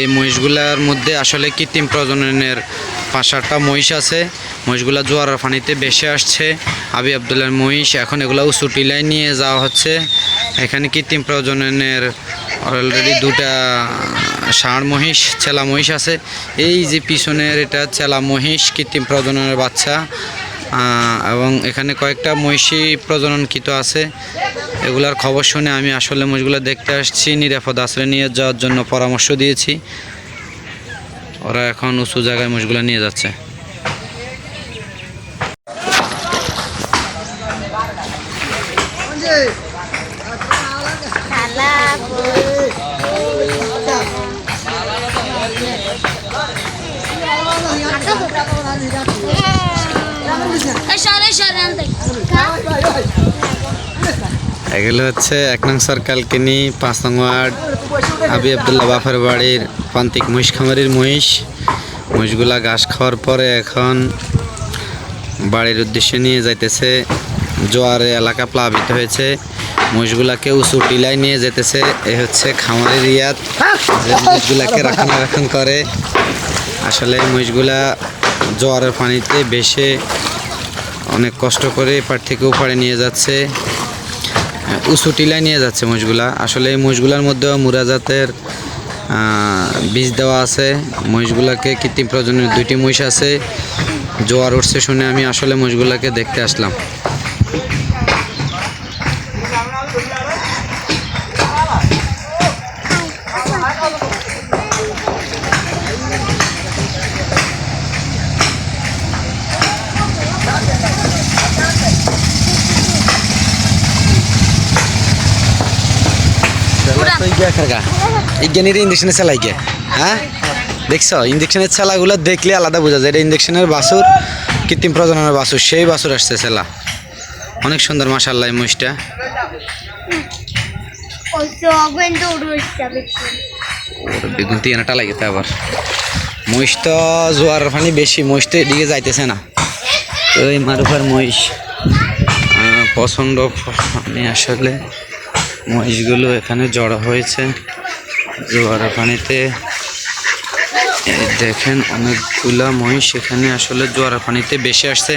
এই মহিষগুলার মধ্যে আসলে কৃত্রিম প্রজননের পাঁচ সাতটা মহিষ আছে। মহিষগুলা জোয়ারের পানিতে বেশি আসছে। আবি আবদুল্লার মহিষ এখন এগুলো উঁচু টিলায় নিয়ে যাওয়া হচ্ছে। এখানে কৃত্রিম প্রজননের অলরেডি দুটা ষাঁড় মহিষ, ছেলা মহিষ আছে। এই যে পিছনের এটা ছেলা মহিষ কৃত্রিম প্রজননের বাচ্চা এবং এখানে কয়েকটা মহিষী প্রজননকৃত আছে। এগুলার খবর শুনে আমি আসলে মহিষগুলো দেখতে আসছি, নিরাপদ আশ্রয় নিয়ে যাওয়ার জন্য পরামর্শ দিয়েছি। ওরা এখন উঁচু জায়গায় মহিষগুলো নিয়ে যাচ্ছে। এগুলো হচ্ছে এক নং সরকারকে নিয়ে পাঁচ নং ওয়ার্ড, আবি আবদুল্লাহ বাফের বাড়ির প্রান্তিক মহিষ খামারির মহিষ। মহিষগুলা ঘাস খাওয়ার পরে এখন বাড়ির উদ্দেশ্যে নিয়ে যাইতেছে। জোয়ারে এলাকা প্লাবিত হয়েছে। মহিষগুলাকে উঁচু টিলায় নিয়ে যেতেছে এ হচ্ছে খামারের রিয়াদ। যে মহিষগুলাকে রক্ষণাবেক্ষণ করে। আসলে মহিষগুলা জোয়ারের পানিতে বেশে অনেক কষ্ট করে এপার থেকে ওপারে নিয়ে যাচ্ছে উঁচু টিলায় নিয়ে যাচ্ছে মহিষগুলা আসলে এই মহিষগুলার মধ্যেও মুরা জাতের আহ, বীজ দেওয়া আছে। মহিষগুলাকে কৃত্রিম প্রজনের দুইটি মহিষ আছে। জোয়ার উঠছে শুনে আমি আসলে মহিষগুলাকে দেখতে আসলাম। ইজ্ঞানীর ইঞ্জেকশনের চালাই কে হ্যাঁ? দেখছ? ইঞ্জেকশনের চালাগুলো দেখলে আলাদা বোঝা যায়। এটা ইঞ্জেকশনের বাছুর কৃত্রিম প্রজননের বাছুর। সেই বাছুর আসছে চালা। অনেক সুন্দর মাসাল্লাহ মহিষটা। ওই বেগুন তিয়ানাটা লাগে তো আবার। মহিষ তো জোয়ার পানি বেশি মহিষ তো এদিকে যাইতেছে না। তো এই মারুফার মহিষ। প্রচণ্ড পানি আসলে মহিষগুলো এখানে জড়ো হয়েছে জোয়ারা পানিতে। দেখেন, অনেকগুলা মহিষ এখানে আসলে জোয়ারা পানিতে বেশি আসছে।